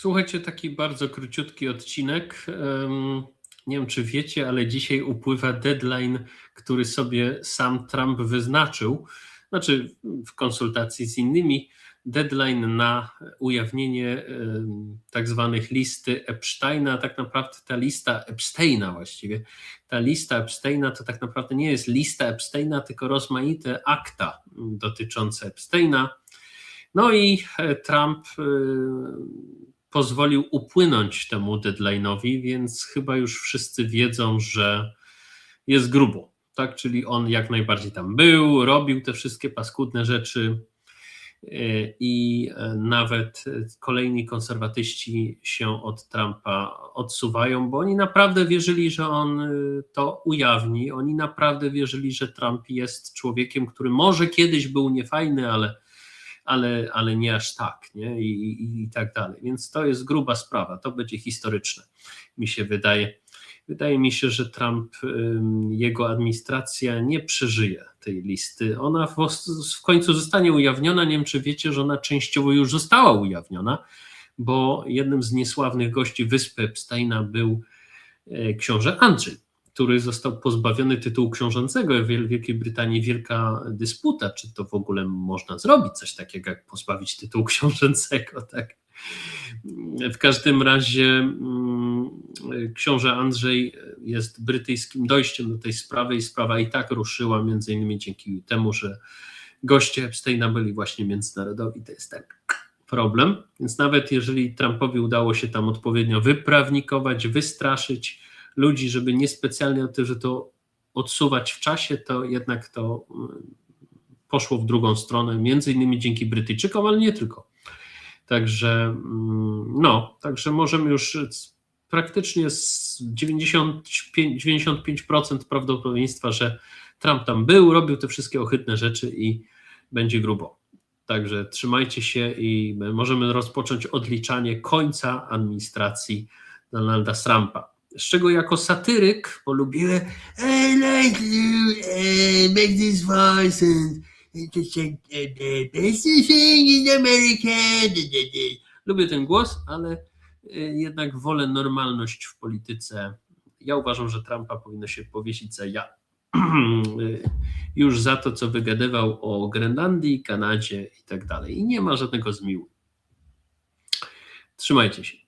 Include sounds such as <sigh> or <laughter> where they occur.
Słuchajcie, taki bardzo króciutki odcinek. Nie wiem, czy wiecie, ale dzisiaj upływa deadline, który sobie sam Trump wyznaczył, znaczy w konsultacji z innymi, deadline na ujawnienie tak zwanych listy Epsteina. Tak naprawdę ta lista Epsteina właściwie, ta lista Epsteina to tak naprawdę nie jest lista Epsteina, tylko rozmaite akta dotyczące Epsteina. No i e, Trump e, pozwolił upłynąć temu deadline'owi, więc chyba już wszyscy wiedzą, że jest grubo. Tak, czyli on jak najbardziej tam był, robił te wszystkie paskudne rzeczy e, i e, nawet kolejni konserwatyści się od Trumpa odsuwają, bo oni naprawdę wierzyli, że on e, to ujawni. Oni naprawdę wierzyli, że Trump jest człowiekiem, który może kiedyś był niefajny, ale ale, ale nie aż tak, nie? I, i, I tak dalej. Więc to jest gruba sprawa, to będzie historyczne, mi się wydaje. Wydaje mi się, że Trump, jego administracja nie przeżyje tej listy. Ona w, w końcu zostanie ujawniona. Nie wiem, czy wiecie, że ona częściowo już została ujawniona, bo jednym z niesławnych gości wyspy Epsteina był e, książę Andrzej który został pozbawiony tytułu książęcego. W Wielkiej Brytanii wielka dysputa, czy to w ogóle można zrobić coś takiego, jak pozbawić tytułu <laughs> książęcego. Tak? W każdym razie mm, książę Andrzej jest brytyjskim dojściem do tej sprawy i sprawa i tak ruszyła między innymi dzięki temu, że goście Epsteina byli właśnie międzynarodowi. To jest tak problem. Więc nawet jeżeli Trumpowi udało się tam odpowiednio wyprawnikować, wystraszyć, ludzi, żeby niespecjalnie o tym, że to odsuwać w czasie, to jednak to mm, poszło w drugą stronę, między innymi dzięki Brytyjczykom, ale nie tylko. Także mm, no, także możemy już praktycznie z 95%, 95% prawdopodobieństwa, że Trump tam był, robił te wszystkie ohydne rzeczy i będzie grubo. Także trzymajcie się i możemy rozpocząć odliczanie końca administracji Donalda Trumpa z czego jako satyryk polubiłem I like you, uh, make this voice and the best thing in America. Lubię ten głos, ale jednak wolę normalność w polityce. Ja uważam, że Trumpa powinno się powiesić za ja. <clears throat> Już za to, co wygadywał o Grenlandii, Kanadzie i tak dalej. I nie ma żadnego zmiłu. Trzymajcie się.